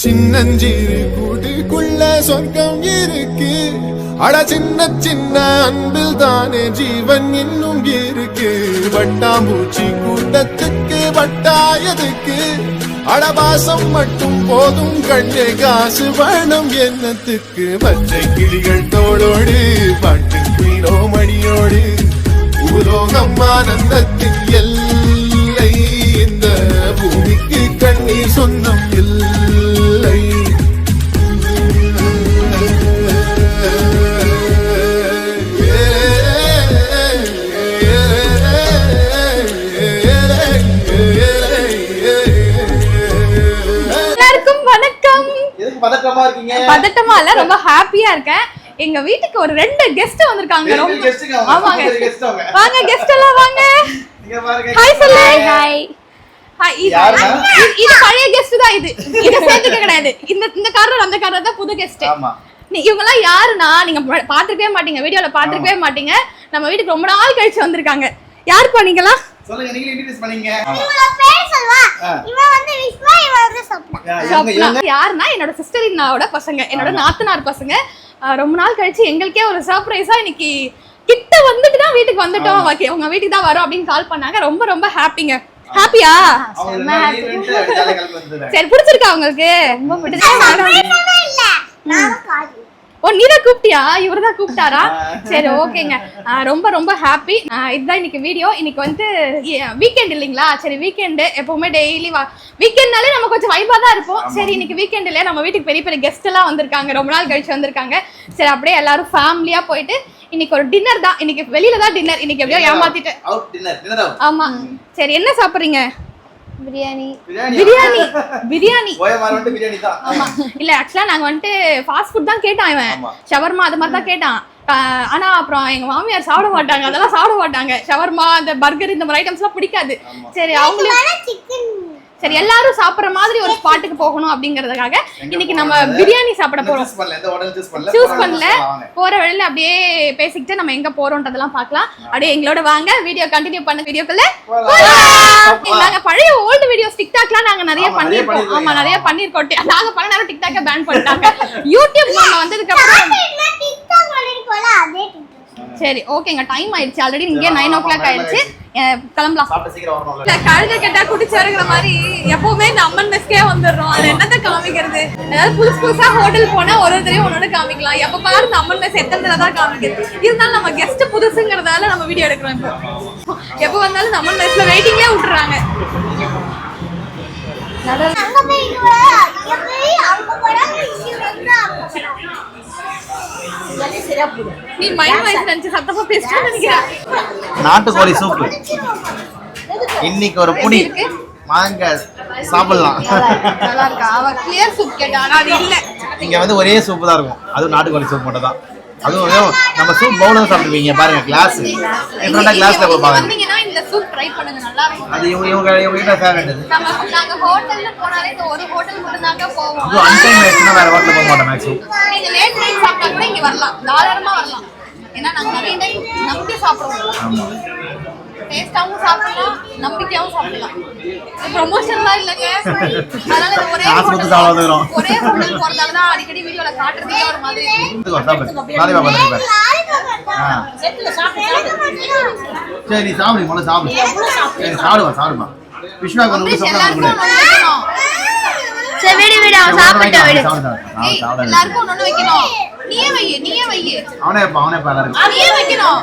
சின்னஞ்சிறு கூட்டுக்குள்ள சொர்க்கம் இருக்கு. அட சின்ன சின்ன அன்பில் தானே ஜீவன் இன்னும் இருக்கு. வட்டாம்பூச்சி கூட்டத்துக்கு வட்டாயதுக்கு அடபாசம் மட்டும் போதும் கண்ணே காசு வேணும் என்னத்துக்கு? பச்சை கிளிகள் தோளோடு பாட்டு குயிலோ மணியோடு. பூலோகம் ஆனந்தத்தின் எல்லை இந்த பூமிக்கு கண்ணீர் சொந்தம் பதட்டமா இருக்கீங்க? பதட்டமா இல்ல ரொம்ப ஹாப்பியா இருக்கேன். எங்க வீட்டுக்கு ஒரு ரெண்டு கெஸ்ட் வந்திருக்காங்க. ஆமாங்க. வாங்க கெஸ்ட் எல்லாம் வாங்க. ஹாய் சொல்லு. ஹாய் இது யாருடா? இது- இது பழைய கெஸ்ட் தான் இது. இத சேர்த்துக்க கிடையாது. இந்த இந்த காரர் அந்த காரர் தான் புது கெஸ்ட் இவங்க எல்லாம் யாருன்னா நீங்க பா- பாத்திருக்கவே மாட்டீங்க. வீடியோல பாத்திருக்கவே மாட்டீங்க. நம்ம வீட்டுக்கு ரொம்ப நாள் கழிச்சு வந்திருக்காங்க. யார் பண்ணீங்களா சொல்லுங்க நீங்க இன்ட்ரோ듀ce பண்ணீங்க. இவங்களோட பேர் சொல்வா. இவன் வந்து விஸ்வா இவன் வந்து சொப்னா. இவங்க இவங்க யாருன்னா என்னோட சிஸ்டர் இன்னாவோட பசங்க. என்னோட நாத்தனார் பசங்க. ரொம்ப நாள் கழிச்சு எங்களுக்கே ஒரு சர்ப்ரைஸா இன்னைக்கு கிட்ட வந்துட்டு தான் வீட்டுக்கு வந்துட்டோம். ஓகே உங்க வீட்டுக்கு தான் வரோம் அப்படின்னு கால் பண்ணாங்க. ரொம்ப ரொம்ப ஹாப்பிங்க ஹாப்பியா. சரி பிடிச்சிருக்கா உங்களுக்கு? ரொம்ப பிடிச்சிருக்கா? ஓ நீ தான் கூப்பிட்டியா? இவர் தான் கூப்பிட்டாரா சரி ஓகேங்க. ரொம்ப ரொம்ப ஹாப்பி இதுதான் இன்னைக்கு வீடியோ இன்னைக்கு வந்து வீக்கெண்ட் இல்லைங்களா? சரி வீக்கெண்டு எப்பவுமே டெய்லி வா வீக்கெண்ட்னாலே நம்ம கொஞ்சம் வைபா தான் இருப்போம். சரி இன்னைக்கு வீக்கெண்ட் இல்லையா? நம்ம வீட்டுக்கு பெரிய பெரிய கெஸ்ட் எல்லாம் வந்திருக்காங்க. ரொம்ப நாள் கழிச்சு வந்திருக்காங்க. சரி அப்படியே எல்லாரும் ஃபேமிலியா போயிட்டு இன்னைக்கு ஒரு டின்னர் தான். இன்னைக்கு வெளியில தான் டின்னர் இன்னைக்கு எப்படியோ ஏமாத்திட்டு. ஆமா. சரி என்ன சாப்பிடுறீங்க? பிரியாணி. பிரியாணி பிரியாணி. ஆமா. இல்ல ஆக்சுவலா நாங்க வந்துட்டு ஃபாஸ்ட் ஃபுட் தான் கேட்டான் இவன். ஷவர்மா அது மாதிரி தான் கேட்டான். ஆனா அப்புறம் எங்க மாமியார் சாப்பிட மாட்டாங்க. அதெல்லாம் சாப்பிட மாட்டாங்க. ஷவர்மா இந்த பர்கர் இந்த மாதிரி ஐட்டம்ஸ்லாம் பிடிக்காது. சரி அவங்களே சிக்கன் சரி எல்லாரும் சாப்பிடுற மாதிரி ஒரு ஸ்பாட்டுக்கு போகணும் அப்படிங்கறதுக்காக இன்னைக்கு நம்ம? பிரியாணி சாப்பிட போறோம். சூஸ் பண்ணல. போற வழியில அப்படியே பேசிக்கிட்டு நம்ம எங்க போறோம்ன்றதெல்லாம் பார்க்கலாம். அப்படியே எங்களோட வாங்க வீடியோ கண்டினியூ பண்ண வீடியோக்குள்ள. நாங்க பழைய ஓல்டு வீடியோஸ் டிக்டாக்லாம் நாங்க நிறைய பண்ணிருக்கோம் ஆமா. நிறைய பண்ணிருக்கோம் நாங்க பண்ண நேரம் டிக்டாக்க பேன் பண்ணிட்டாங்க. யூடியூப் நம்ம வந்ததுக்கு அப்புறம் சரி ஓகேங்க டைம் ஆயிடுச்சு. ஆல்ரெடி இங்கே நைன் ஓ கிளாக் ஆயிடுச்சு. கிளம்பலாம். கழுதை கேட்டா குடிச்சாருங்கிற மாதிரி எப்பவுமே இந்த அம்மன் வந்துடுறோம். அது என்னத்த காமிக்கிறது? ஏதாவது புதுசு புதுசா ஹோட்டல் போனா ஒரு ஒருத்தரையும் ஒன்னொன்னு காமிக்கலாம். எப்ப பாரு இந்த அம்மன் மெஸ் எத்தனை தான் காமிக்கிறது இருந்தாலும் நம்ம கெஸ்ட் புதுசுங்கிறதால நம்ம வீடியோ எடுக்கிறோம் இப்போ. எப்போ வந்தாலும் இந்த அம்மன் மெஸ்ல வெயிட்டிங்லேயே விட்டுறாங்க. நீ மைண்ட் வாய்ஸ் நினைச்சு சத்தமா பேசிட்டு நினைக்கிறேன். நாட்டுக்கோழி சூப்பு இன்னைக்கு ஒரு புடி? வாங்க சாப்பிடலாம். நல்லா இருக்கா அவ கிளியர் சூப் கேட்டா ஆனா அது இல்ல. இங்க வந்து ஒரே சூப்பு தான் இருக்கும். அதுவும் நாட்டுக்கோழி சூப் மட்டும் தான் அதுவும் நம்ம சூப் பவுலும் சாப்பிடுவீங்க பாருங்க கிளாஸ் டிஃப்ரெண்டா கிளாஸ்ல கொடுப்பாங்க சூப் ட்ரை பண்ணுங்க நல்லா இருக்கும். அது இவங்க இவங்க இவங்க கிட்ட ஃபேவரட் இது நம்ம நாங்க ஹோட்டல்ல போனாலே இந்த ஒரு ஹோட்டல் மட்டும் தாங்க போவோம் அதுவும் அன்டைம் ஆயிடுச்சுன்னா வேற ஹோட்டல் போக மாட்டோம் மேக்ஸிமம் நீங்க லேட் நைட் சாப்பிட்டா கூட இங்க வரலாம். தாராளமா வரலாம். ஏன்னா நாங்க நிறைய டைம் நம்பி சாப்பிடுவோம். ஆமா. டேஸ்டாவும் சாப்பிடலாம் நம்பிக்கையாவும் சாப்பிடலாம். ப்ரொமோஷன்லாம் இல்லைங்க. அதனால இந்த ஒரே வந்துரும். ஒரே ஹோட்டல் போறதால தான் அடிக்கடி வீடியோல காட்டுறதே ஒரு மாதிரி சரி சாப்பிடு முதல்ல சாப்பிடு. சரி சாப்பிடுவா சாப்பிடுமா. சரி விடு விடு அவன் சாப்பிட்டு விடு. ஏய், எல்லாருக்கும் ஒண்ணு வைக்கணும். நீயே வை நீயே வை அவனே இருப்பான் அவனே இருப்பான் எல்லாருக்கும். நீயே வைக்கணும்.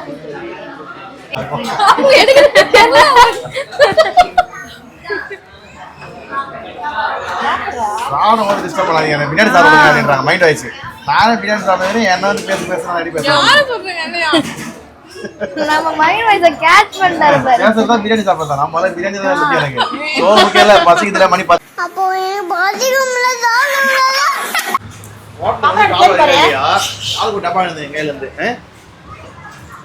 சாப்பிடும் போது டிஸ்டர்ப் பண்ணாதீங்க. பின்னாடி சாப்பிடுங்க மைண்ட் வாய்ஸ் நானும் பின்னாடி சாப்பிடுறேன் என்ன வந்து பேச பேச அடி பேசுறேன் யாரு சொல்றீங்க இல்லையா நம்ம மைண்ட் வாய்ஸ கேட்ச் பண்ணாரு பாரு பேசுறது தான் பிரியாணி சாப்பிடுறேன் நான் முதல்ல பிரியாணி தான் முக்கியம் எனக்கு. சோறு முக்கியம் இல்லை? பசிக்குதுல? மணி பத்து அப்போ பாத்ரூம்ல டப்பா கையில இருந்து ஆ? என்னது கையில இருக்கு?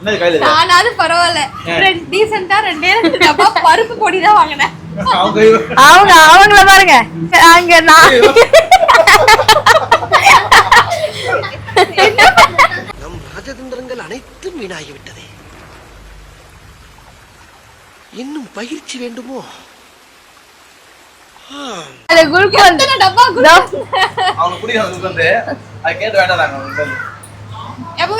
நானாவது பரவாயில்ல. ரெண்டு டீசெண்டா ரெண்டே ரெண்டு டப்பா பருப்பு பொடி தான் வாங்கினேன். அவங்க அவங்கள பாருங்க. அங்க நான் நம் ராஜதந்திரங்கள் அனைத்தும் வீணாகிவிட்டதே. இன்னும் பயிற்சி வேண்டுமோ? டப்பா குளுக்கோன் அவங்க பிடிக்கும் வந்து அது கேட்டு வேண்டாம்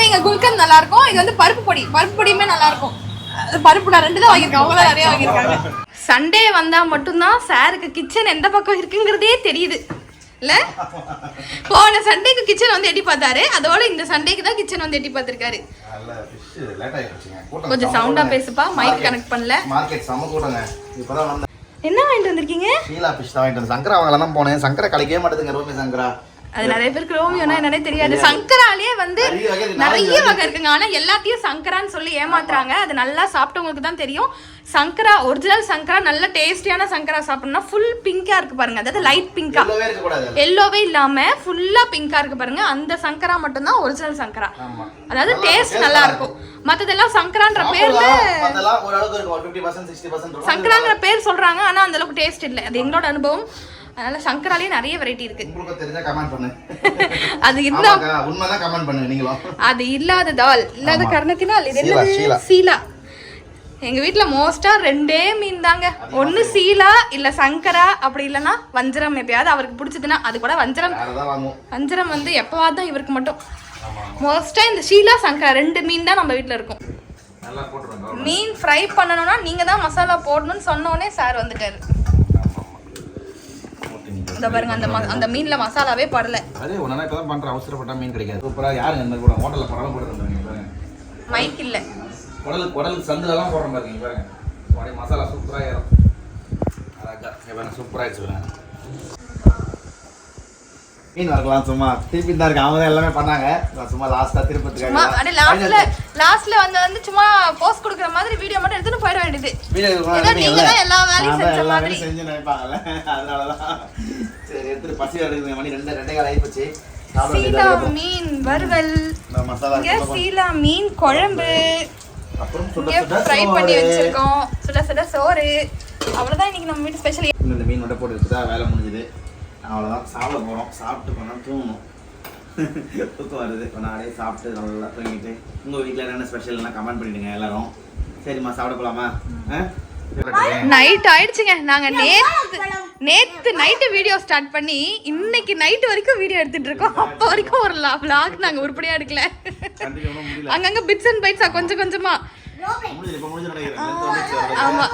எப்பவுமே இங்க குல்கன் நல்லா இருக்கும் இது வந்து பருப்பு பொடி. பருப்பு பொடியுமே நல்லா இருக்கும் அது பருப்பு நான் ரெண்டு தான் வாங்கியிருக்கேன். அவங்க தான் நிறைய வாங்கியிருக்காங்க. சண்டே வந்தா மட்டும்தான் சாருக்கு கிச்சன் எந்த பக்கம் இருக்குங்கிறதே தெரியுது. இல்ல? போன சண்டேக்கு கிச்சன் வந்து எட்டி பார்த்தாரு. அதோட இந்த சண்டேக்கு தான் கிச்சன் வந்து எட்டி பார்த்திருக்காரு. கொஞ்சம் சவுண்டா பேசுப்பா. மைக் கனெக்ட் பண்ணல. என்ன வாங்கிட்டு வந்திருக்கீங்க? ஷீலா ஃபிஷ் தான் வாங்கிட்டு சங்கரா வாங்கலாம் தான் போனேன். சங்கரா கிடைக்கவே மாட்டேதுங்க ரோமி சங்கரா. அது நிறைய பேருக்கு ரோமியோனா என்னன்னே தெரியாது. சங்கராலேயே வந்து நிறைய வகை இருக்குங்க. ஆனா எல்லாத்தையும் சங்கரான்னு சொல்லி ஏமாத்துறாங்க. அது நல்லா சாப்பிட்டவங்களுக்கு தான் தெரியும். சங்கரா ஒரிஜினல் சங்கரா நல்ல டேஸ்டியான சங்கரா சாப்பிடணும்னா ஃபுல் பிங்கா இருக்கு பாருங்க. அதாவது லைட் பிங்கா எல்லோவே இல்லாம ஃபுல்லா பிங்கா இருக்கு பாருங்க. அந்த சங்கரா மட்டும்தான் ஒரிஜினல் சங்கரா. அதாவது டேஸ்ட் நல்லா இருக்கும். மத்ததெல்லாம் சங்கரான்ற பேர்ல. அதெல்லாம் ஓரளவுக்கு இருக்கும். ஒரு 50% 60% இருக்கும். சங்கராங்கிற பேர் சொல்றாங்க ஆனா அந்த அளவுக்கு டேஸ்ட் இல்லை. அது எங்களோட அனுபவம். அதனால சங்கராலேயே நிறைய வெரைட்டி இருக்கு. உங்களுக்கு தெரிஞ்சா கமெண்ட் பண்ணு. அது ஆமாக்கா உண்மைதான் கமெண்ட் பண்ணு நீங்களும். அது இல்லாததால் இல்லாத. காரணத்தினால் இது சீலா, என்னது? சீலா. எங்க வீட்ல மோஸ்டா ரெண்டே மீன் தாங்க ஒண்ணு சீலா இல்ல சங்கரா அப்படி இல்லைன்னா வஞ்சரம் எப்பயாவது அவருக்கு பிடிச்சதுன்னா அது கூட வஞ்சரம். வஞ்சரம் வந்து எப்பவாவது தான் இவருக்கு மட்டும். மோஸ்டா இந்த ஷீலா சங்கரா ரெண்டு மீன் தான் நம்ம வீட்ல இருக்கும். மீன் ஃப்ரை பண்ணணும்னா நீங்க தான் மசாலா போடணும்னு சொன்னோடனே சார் வந்துட்டாரு. இந்த பாருங்க அந்த அந்த மீன்ல மசாலாவே படல. அதே ஒன்னா இப்பதான் பண்ற அவசரப்பட்டா மீன் கிடைக்காது. சூப்பரா யாருங்க இந்த கூட ஹோட்டல்ல படம் பாருங்க. மைக் இல்ல. குடலுக்கு குடலுக்கு சந்துல எல்லாம் போடுற பாருங்க. பாருங்க மசாலா சூப்பரா ஏறும். அழகா சூப்பரா ஆயிடுச்சு மீன் வறுக்கலாம் சும்மா. திருப்பி தான் இருக்கு அவங்க தான் எல்லாமே பண்ணாங்க. நான் சும்மா லாஸ்டா சும்மா அப்படியே லாஸ்ட்ல லாஸ்ட்ல வந்து வந்து சும்மா போஸ்ட் கொடுக்குற மாதிரி வீடியோ மட்டும் எடுத்துட்டு போயிட வேண்டியது. நீங்க தான் எல்லா வேலையும் செஞ்ச மாதிரி. செஞ்சு நினைப்பாங்கல்ல. அதனாலதான் சரி எடுத்துட்டு பசி வருது மணி ரெண்டு ரெண்டே கால் ஆயிப்போச்சு. சீலா. மீன் வறுவல். சீலா மீன் குழம்பு. ஃப்ரை பண்ணி. வச்சிருக்கோம். சுட சுட சோறு. அவ்வளவுதான் இன்னைக்கு நம்ம வீட்டு ஸ்பெஷல் இந்த மீன் மட்டும் போட்டு வச்சுட்டா வேலை முடிஞ்சுது. அவ்வளோதான் சாப்பிட போகிறோம் சாப்பிட்டு கொஞ்சம் தூங்கணும். தூக்கம் வருது. கொஞ்ச நாளே சாப்பிட்டு நல்லா தூங்கிட்டு. உங்கள் வீட்டில் என்னென்ன ஸ்பெஷல்லாம் கமெண்ட் பண்ணிடுங்க எல்லாரும். சரிம்மா சாப்பிட போகலாமா நைட் ஆயிடுச்சுங்க. நாங்க நேத்து நேத்து நைட்டு வீடியோ ஸ்டார்ட் பண்ணி இன்னைக்கு நைட் வரைக்கும் வீடியோ எடுத்துட்டு இருக்கோம். அப்போ வரைக்கும் ஒரு vlog நாங்க உருப்படியா எடுக்கல. அங்கங்க பிட்ஸ் அண்ட் பைட்ஸா கொஞ்சம் கொஞ்சமா. முடிஞ்சது இப்போ முடிஞ்சு நினைக்கிறேன் ஆமா.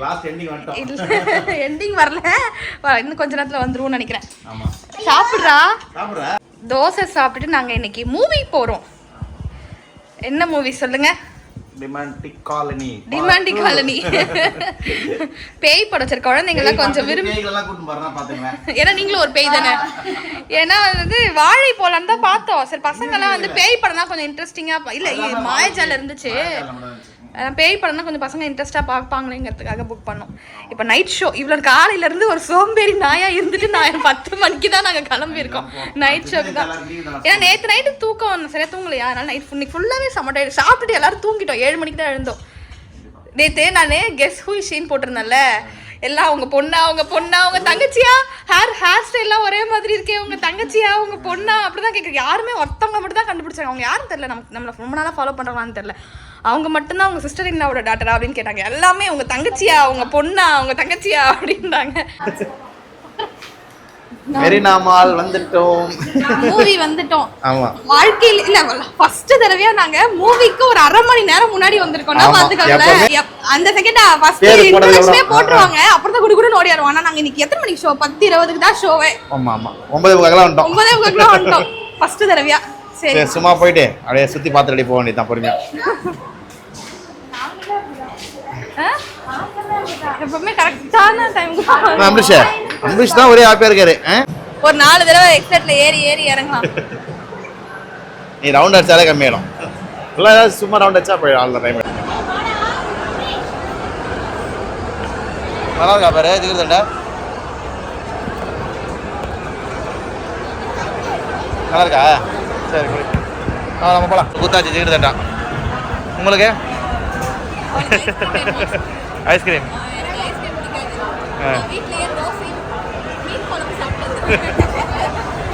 லாஸ்ட் எண்டிங் வந்துட்டோம். இல்ல எண்டிங் வரல. இன்னும் கொஞ்ச நேரத்துல வந்துருவோம்னு நினைக்கிறேன். ஆமாம் சாப்பிட்றா? சாப்பிட்ற? தோசை சாப்பிட்டுட்டு நாங்க இன்னைக்கு மூவி போறோம். என்ன மூவி சொல்லுங்க? டிமாண்டிக் காலனி டிமாண்டி காலனி பேய் படம் சரி குழந்தைங்க எல்லாம் கொஞ்சம் விரும்பி ஏன்னா நீங்களும் ஒரு பேய் தானே? ஏன்னா வந்து வாழை போலான்னு தான் பார்த்தோம். சரி பசங்கெல்லாம் வந்து பேய் படம் தான் கொஞ்சம் இன்ட்ரெஸ்டிங்கா இல்ல மாயாஜால இருந்துச்சு. பேய் படம்னா கொஞ்சம் பசங்க இன்ட்ரெஸ்ட்டாக பார்ப்பாங்களேங்கிறதுக்காக புக் பண்ணோம். இப்போ நைட் ஷோ இவ்வளோ காலையிலேருந்து ஒரு சோம்பேறி நாயாக இருந்துட்டு நான் பத்து மணிக்கு தான் நாங்கள் கிளம்பியிருக்கோம். நைட் ஷோக்கு தான். ஏன்னா நேற்று நைட்டு தூக்கம் சரியா தூங்கலையா? அதனால் நைட் இன்னைக்கு ஃபுல்லாகவே சமட்டாயிடு சாப்பிட்டுட்டு எல்லாரும் தூங்கிட்டோம். ஏழு மணிக்கு தான் எழுந்தோம். நேற்று நானே கெஸ் ஹூ ஷீன் போட்டிருந்தேன்ல? எல்லாம் அவங்க பொண்ணா அவங்க பொண்ணா அவங்க தங்கச்சியா? யார் ஹேர் ஸ்டைல்லாம் ஒரே மாதிரி இருக்கே உங்க தங்கச்சியா உங்க பொண்ணா? அப்படிதான் கேட்குறது யாருமே ஒருத்தவங்க மட்டும் தான் கண்டுபிடிச்சாங்க. அவங்க யாரும் தெரியல. நமக்கு நம்மள ரொம்ப நாளாக ஃபாலோ பண்றாங்களான்னு தெரியல. அவங்க மட்டும்தான் அவங்க சிஸ்டர் இன்னாவோட டாட்டரா அப்படின்னு கேட்டாங்க. எல்லாமே உங்க தங்கச்சியா உங்க பொண்ணா உங்க தங்கச்சியா அப்படின்றாங்க. மெரினாமால் வந்துட்டோம். மூவி வந்துட்டோம். ஆமா. வாழ்க்கையில இல்ல ஃபர்ஸ்ட் தடவையா நாங்க மூவிக்கு ஒரு அரை மணி நேரம் முன்னாடி வந்திருக்கோம்னா பாத்துக்கோங்களேன் அந்த செகண்ட் ஃபர்ஸ்ட் இன்ட்ரோடக்ஷனே. போட்டுருவாங்க. அப்புறம் தான் குடு குடுன்னு ஓடிடுவோம் ஆனா நாங்க இன்னைக்கு எத்தனை மணிக்கு ஷோ பத்து இருபதுக்கு தான் ஷோவே ஆமா ஆமா. ஒன்பது முக்காக்கெல்லாம் வந்துட்டோம். ஒன்பதே முக்கால் வந்துட்டோம். ஃபர்ஸ்ட் தடவையா. சரி. சும்மா போயிட்டு அப்படியே சுத்தி பார்த்துட்டு போக வேண்டியதுதான் பொறுமையா? எப்பவுமே கரெக்டான டைமுக்கு அம்பரீஷ் அம்பரீஷ் தான் ஒரே ஹாப்பியா இருக்காரு? ஒரு நாலு தடவை எக்ஸட்ல ஏறி ஏறி இறங்கலாம். நீ ரவுண்ட் அடிச்சாலே கம்மியாயிடும். இல்லை ஏதாவது சும்மா ரவுண்ட் அடிச்சா போயிடும் ஆல் டைம் நல்லா இருக்கா பாரு இதுக்குதுண்டா நல்லா இருக்கா? சரி குடி. ஆ நம்ம போகலாம் கூத்தாச்சி ஜிகிருதண்டா உங்களுக்கு? ஐஸ்கிரீம் ஆ.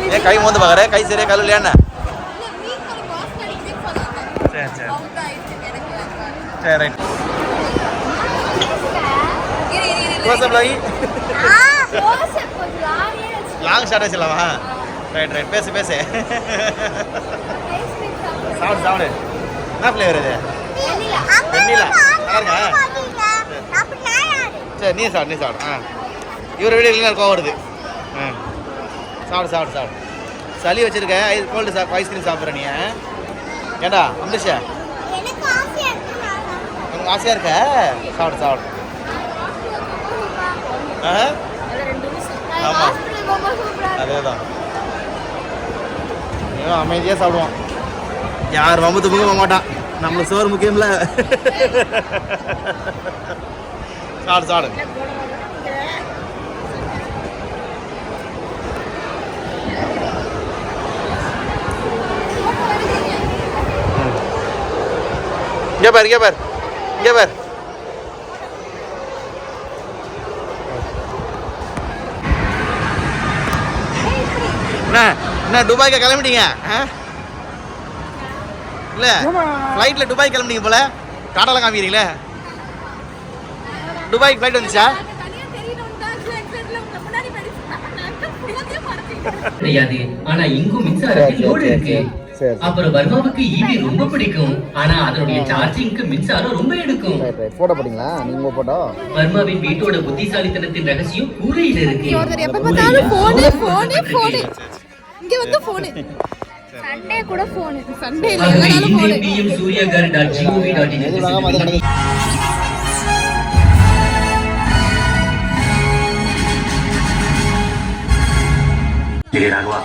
ஏன் கை மோந்து பார்க்குற கை சரியா கல் இல்லையாண்ணா சரி சரி. சரி ரைட். லாங் ஷார்ட் வச்சிடலாமா ரைட் ரைட் பேசு பேசு. சாப்பிடு சாப்பிடு. என்ன ஃப்ளேவர் இது. வெண்ணிலா. நல்லா சரி நீ சாப்பிடு நீ சாப்பிடு. ஆ. இவரை விட இல்லைனா கோவம் வருது. ஆ சாப்பிடு சாப்பிடு சாப்பிடு. சளி வச்சிருக்க ஐஸ் கோல்டு சா ஐஸ்கிரீம் சாப்பிட்ற நீ? ஏண்டா அமிஷா. உனக்கு ஆசையாக இருக்க? சாப்பிடு சாப்பிடு. ஆ? நான் ஆமா. hospital போகும்போது சூப்பரா இருக்கும். அதே தான் அமைதியாக சாப்பிடுவான் யார் வம்பு போக மாட்டான். நம்மளுக்கு சோறு முக்கியம்ல. சாப்பிடு சாப்பிடு. இங்கே பாரு இங்கே பாரு இங்கே பாரு. என்ன என்ன துபாய்க்கு கிளம்பிட்டீங்க? ஆ? இல்ல ஃப்ளைட்ல துபாய் கிளம்பிட்டீங்க போல? டாடாலாம் காமிக்கிறீங்களே? துபாய்க்கு ஃப்ளைட் வந்துச்சா? கிடையாது ஆனா இங்கும் மின்சாரத்தில் லோடு இருக்கு. அப்புறம் வர்மாவுக்கு ஈவி ரொம்ப பிடிக்கும். ஆனா அதனுடைய சார்ஜிங்க்கு மின்சாரம் ரொம்ப எடுக்கும். போட்டோ போட்டீங்களா நீங்க போட்டோ வர்மாவின் வீட்டோட புத்திசாலித்தனத்தின் ரகசியம் கூரையில இருக்கு. எப்ப பார்த்தாலும் போனே போனே போனே இங்க வந்து போனே சண்டே கூட போனே சண்டே இல்ல எல்லாரும் போனே PM Suryaghar dot GOV dot in டேய் ராகவா.